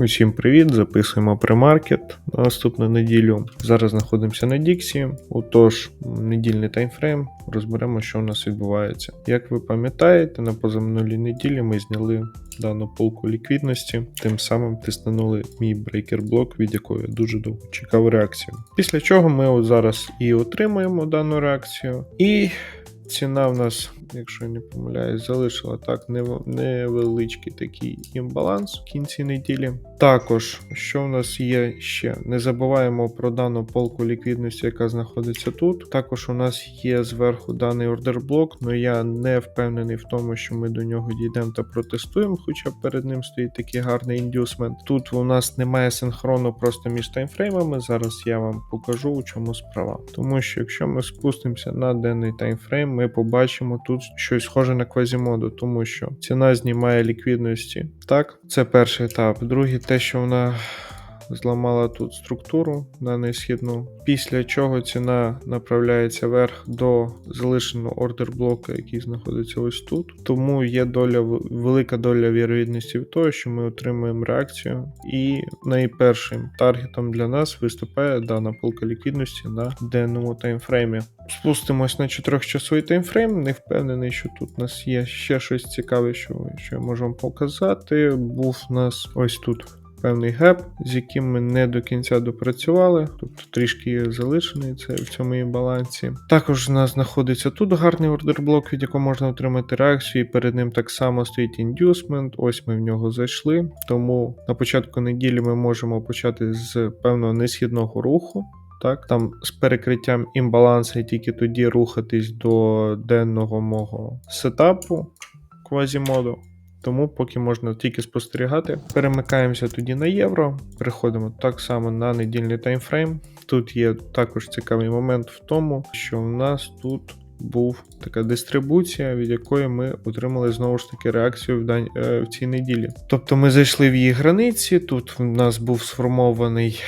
Усім привіт! Записуємо премаркет на наступну неділю. Зараз знаходимося на Діксі. Отож, недільний таймфрейм. Розберемо, що у нас відбувається. Як ви пам'ятаєте, на позаминулій неділі ми зняли дану полку ліквідності, тим самим тиснули мій брейкер-блок, від якого я дуже довго чекав реакцію. Після чого ми от зараз і отримаємо дану реакцію. І ціна в нас, якщо я не помиляюсь, залишила так невеличкий такий імбаланс в кінці неділі. Також, що в нас є ще, не забуваємо про дану полку ліквідності, яка знаходиться тут. Також у нас є зверху даний ордерблок, але я не впевнений в тому, що ми до нього дійдемо та протестуємо, хоча перед ним стоїть такий гарний індюсмент. Тут у нас немає синхрону просто між таймфреймами. Зараз я вам покажу, у чому справа. Тому що якщо ми спустимося на денний таймфрейм, ми побачимо тут щось схоже на квазімоду, тому що ціна знімає ліквідності. Так, це перший етап. Другий те, що вона зламала тут структуру на несхідну, після чого ціна направляється вверх до залишеного ордер блока, який знаходиться ось тут. Тому є доля велика доля вірогідності в того, що ми отримаємо реакцію. І найпершим таргетом для нас виступає дана полка ліквідності на денному таймфреймі. Спустимось на 4-часовий таймфрейм. Не впевнений, що тут у нас є ще щось цікаве, що, що я можу вам показати. Був у нас ось тут певний геп, з яким ми не до кінця допрацювали, тобто трішки залишений це в цьому і балансі. Також у нас знаходиться тут гарний ордерблок, від якого можна отримати реакцію, і перед ним так само стоїть індюсмент. Ось ми в нього зайшли. Тому на початку неділі ми можемо почати з певного несхідного руху. Так, там з перекриттям імбалансу і тільки тоді рухатись до денного мого сетапу квазімоду. Тому поки можна тільки спостерігати. Перемикаємося тоді на євро, переходимо так само на недільний таймфрейм. Тут є також цікавий момент в тому, що в нас тут був така дистрибуція, від якої ми отримали знову ж таки реакцію в, дань, е, в цій неділі. Тобто ми зайшли в її границі, тут в нас був сформований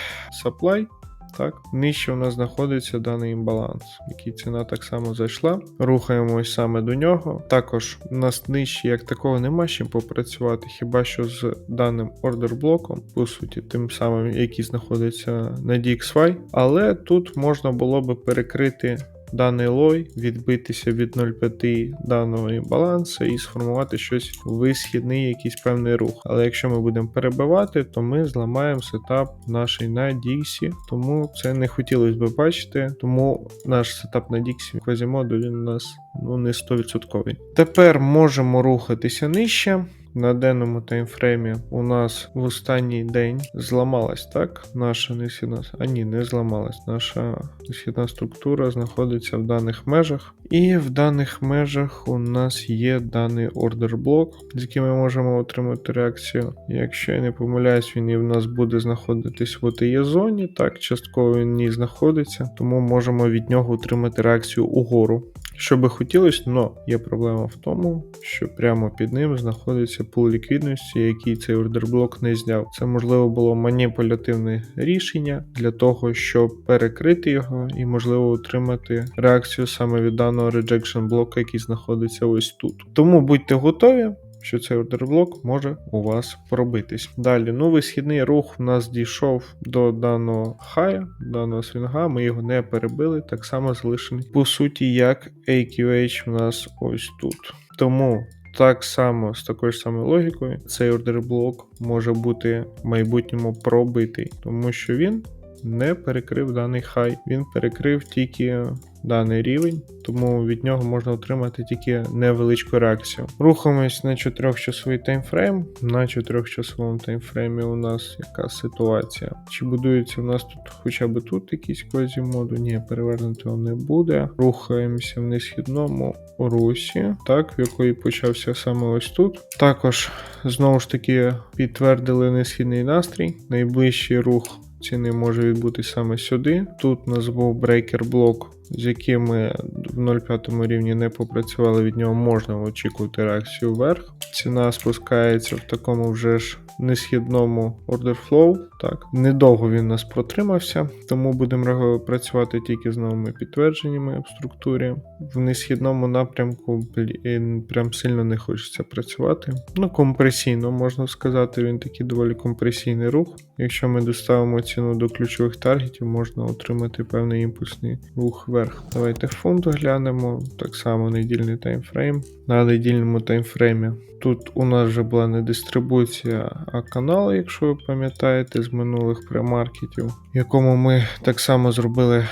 supply, так, нижче у нас знаходиться даний імбаланс, який ціна так само зайшла. Рухаємось саме до нього. Також у нас нижче, як такого, нема чим попрацювати, хіба що з даним ордер-блоком, по суті, тим самим, який знаходиться на DXY. Але тут можна було би перекрити. Даний лой, відбитися від 0,5 даного імбалансу і сформувати щось висхідний, якийсь певний рух. Але якщо ми будемо перебивати, то ми зламаємо сетап наш на Діксі, тому це не хотілося б бачити. Тому наш сетап на Діксі квазімоду він у нас ну не 100%. Тепер можемо рухатися нижче. На денному таймфреймі у нас в останній день зламалась так. Наша несхідна, а ні, не зламалась. Наша несхідна структура знаходиться в даних межах. І в даних межах у нас є даний ордер блок, з яким ми можемо отримати реакцію. Якщо я не помиляюсь, він і в нас буде знаходитись в отіє зоні. Так, частково він в знаходиться, тому можемо від нього отримати реакцію угору. Що би хотілося, але є проблема в тому, що прямо під ним знаходиться пул ліквідності, який цей ордерблок не зняв. Це можливо було маніпулятивне рішення для того, щоб перекрити його і, можливо, отримати реакцію саме від даного rejection блока, який знаходиться ось тут. Тому будьте готові. Що цей ордерблок може у вас пробитись. Далі, ну висхідний рух у нас дійшов до даного хая, даного свінга, ми його не перебили, так само залишений, по суті, як AQH у нас ось тут. Тому так само з такою ж самою логікою, цей ордерблок може бути в майбутньому пробитий, тому що він не перекрив даний хай, він перекрив тільки даний рівень, тому від нього можна отримати тільки невеличку реакцію. Рухаємось на 4-часовий таймфрейм. На 4-часовому таймфреймі у нас яка ситуація? Чи будується у нас тут хоча б тут якісь квазімоду? Ні, перевернутого не буде. Рухаємося в несхідному русі, так, в якої почався саме ось тут. Також знову ж таки підтвердили несхідний настрій. Найближчий рух ціни може відбутися саме сюди. Тут у нас був брейкер блок, з яким ми в 0,5 рівні не попрацювали, від нього можна очікувати реакцію вверх. Ціна спускається в такому вже ж несхідному order flow. Так, недовго він нас протримався, тому будемо працювати тільки з новими підтвердженнями в структурі. В несхідному напрямку прям сильно не хочеться працювати. Ну, компресійно можна сказати, він такий доволі компресійний рух. Якщо ми доставимо ціну до ключових таргетів, можна отримати певний імпульсний рух вверх. Давайте фунт глянемо. Так само недільний таймфрейм. На недільному таймфреймі тут у нас вже була не дистрибуція, канал, якщо ви пам'ятаєте, з минулих премаркетів, в якому ми так само зробили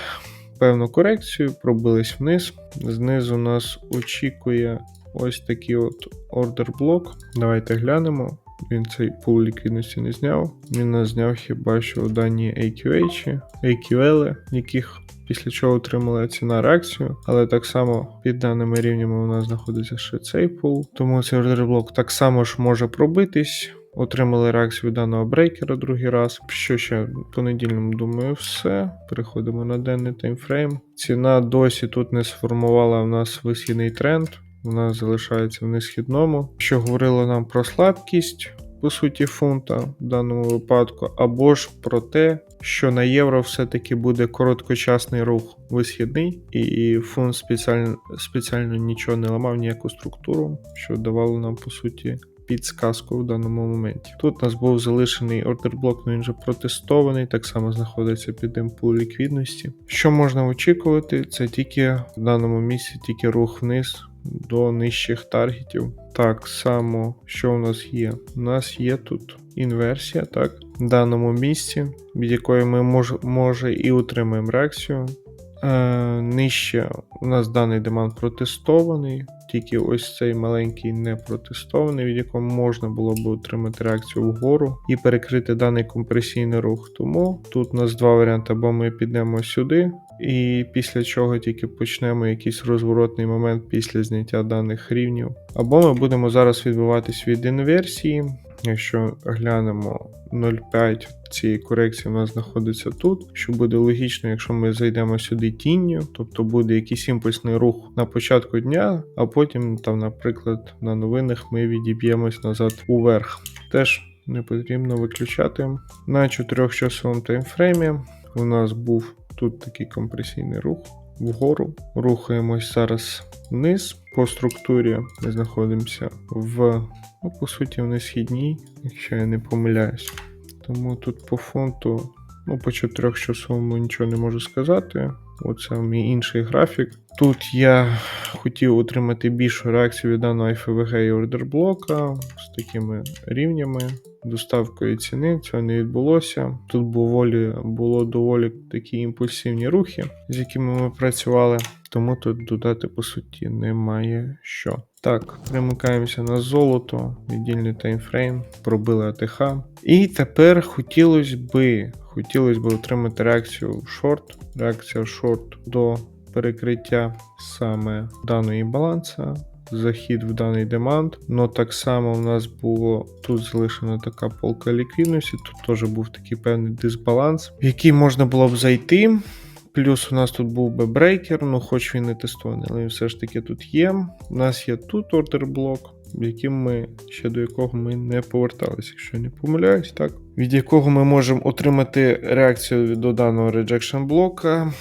певну корекцію, пробились вниз. Знизу нас очікує ось такий от ордер блок. Давайте глянемо. Він цей пул ліквідності не зняв. Він нас зняв хіба що дані AQH, AQL, яких після чого отримала ціна реакцію. Але так само під даними рівнями у нас знаходиться ще цей пул. Тому цей ордер блок так само ж може пробитись. Отримали реакцію даного брейкера другий раз. Що ще по недільному думаю, все. Переходимо на денний таймфрейм. Ціна досі тут не сформувала в нас висхідний тренд. Вона залишається в несхідному, що говорило нам про слабкість, по суті, фунта в даному випадку, або ж про те, що на євро все-таки буде короткочасний рух висхідний, і фунт спеціально, спеціально нічого не ламав, ніяку структуру, що давало нам по суті. Підсказку в даному моменті. Тут у нас був залишений ордерблок, але він вже протестований, так само знаходиться під імпул ліквідності. Що можна очікувати, це тільки в даному місці тільки рух вниз до нижчих таргетів. Так само, що у нас є? У нас є тут інверсія, так, в даному місці, від якої ми мож, може і отримаємо реакцію. Е, нижче у нас даний демант протестований, тільки ось цей маленький не протестований, від якого можна було б отримати реакцію вгору і перекрити даний компресійний рух. Тому тут у нас два варіанти: або ми підемо сюди, і після чого тільки почнемо якийсь розворотний момент після зняття даних рівнів. Або ми будемо зараз відбиватись від інверсії. Якщо глянемо 0,5 цієї корекції, у нас знаходиться тут, що буде логічно, якщо ми зайдемо сюди тінню, тобто буде якийсь імпульсний рух на початку дня, а потім, там, наприклад, на новинах ми відіб'ємось назад уверх. Теж не потрібно виключати. На 4 часовому таймфреймі у нас був тут такий компресійний рух вгору. Рухаємось зараз вниз. По структурі ми знаходимося в, ну, по суті, в несхідній, якщо я не помиляюсь. Тому тут по фонту, ну, по 4 часовому нічого не можу сказати. Оце мій інший графік. Тут я хотів отримати більшу реакцію від даного FVG і ордерблока з такими рівнями, доставкою ціни. Цього не відбулося. Тут було, було доволі такі імпульсивні рухи, з якими ми працювали. Тому тут додати по суті немає що. Так, примикаємося на золото, віддільний таймфрейм, пробили АТХ. І тепер хотілося би, хотілося б отримати реакцію в шорт. Реакція в шорт до перекриття саме даної баланса. Захід в даний демант, но так само в нас було тут залишена така полка ліквідності, тут теж був такий певний дисбаланс, в який можна було б зайти. Плюс у нас тут був би брейкер, ну хоч він не тестований, але він все ж таки тут є. У нас є тут ордер блок, яким ми ще до якого ми не поверталися, якщо я не помиляюсь, так. Від якого ми можемо отримати реакцію до даного rejection блока,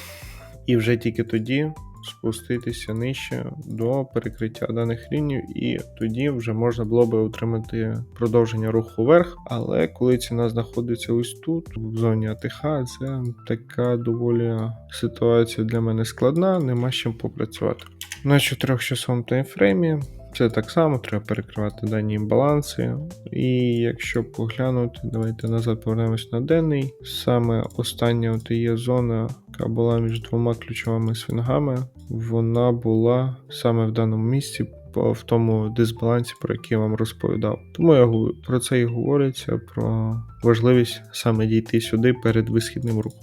і вже тільки тоді спуститися нижче до перекриття даних рівнів, і тоді вже можна було би отримати продовження руху вверх. Але коли ціна знаходиться ось тут, в зоні АТХ, це така доволі ситуація для мене складна, нема з чим попрацювати. На 4 часовому таймфреймі це так само, треба перекривати дані імбаланси. І якщо поглянути, давайте назад повернемось на денний. Саме остання от є зона, яка була між двома ключовими свінгами, вона була саме в даному місці. В тому дисбалансі, про який я вам розповідав. Тому я про це і говориться, про важливість саме дійти сюди перед висхідним рухом.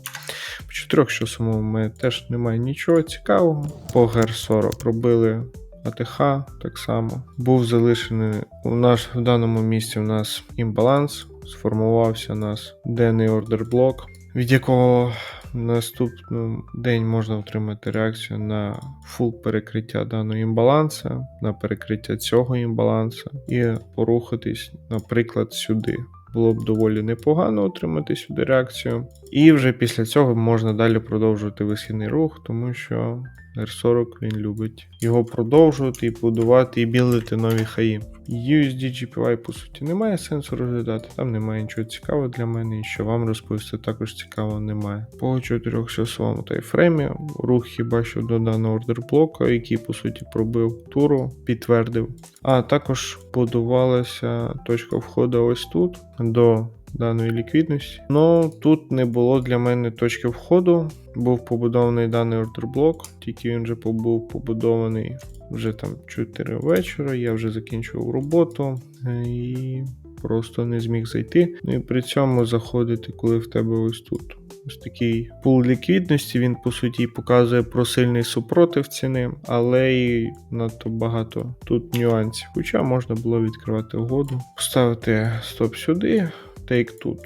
По чотирьох часовому ми теж немає нічого цікавого. По GR40 пробили АТХ так само. Був залишений у нас в даному місці у нас імбаланс, сформувався у нас денний ордер блок, від якого наступний день можна отримати реакцію на фул перекриття даного імбаланса, на перекриття цього імбаланса і порухатись, наприклад, сюди. було б доволі непогано отримати сюди реакцію. І вже після цього можна далі продовжувати висхідний рух, тому що R40 він любить його продовжувати і будувати, і білити нові хаї. USD GPY, по суті, немає сенсу розглядати, там немає нічого цікавого для мене, і що вам розповісти також цікавого немає. По 4-часовому тайфреймі рух хіба що до даного ордерблока, який по суті пробив туру, підтвердив. А також будувалася точка входу ось тут до даної ліквідності. Ну тут не було для мене точки входу. Був побудований даний ордерблок, тільки він вже був побудований вже там 4 вечора. Я вже закінчував роботу е, і просто не зміг зайти. Ну і при цьому заходити, коли в тебе ось тут. Ось такий пул ліквідності, він по суті показує про сильний супротив ціни, але і надто багато тут нюансів. Хоча можна було відкривати угоду, поставити стоп сюди, тейк тут,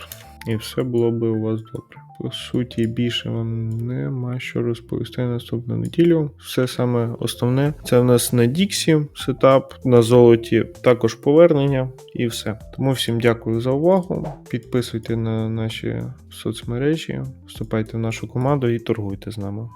і все було би у вас добре. По суті, більше вам нема що розповісти наступну неділю. Все саме основне це в нас на Діксі сетап, на золоті також повернення і все. Тому всім дякую за увагу. Підписуйте на наші соцмережі, вступайте в нашу команду і торгуйте з нами.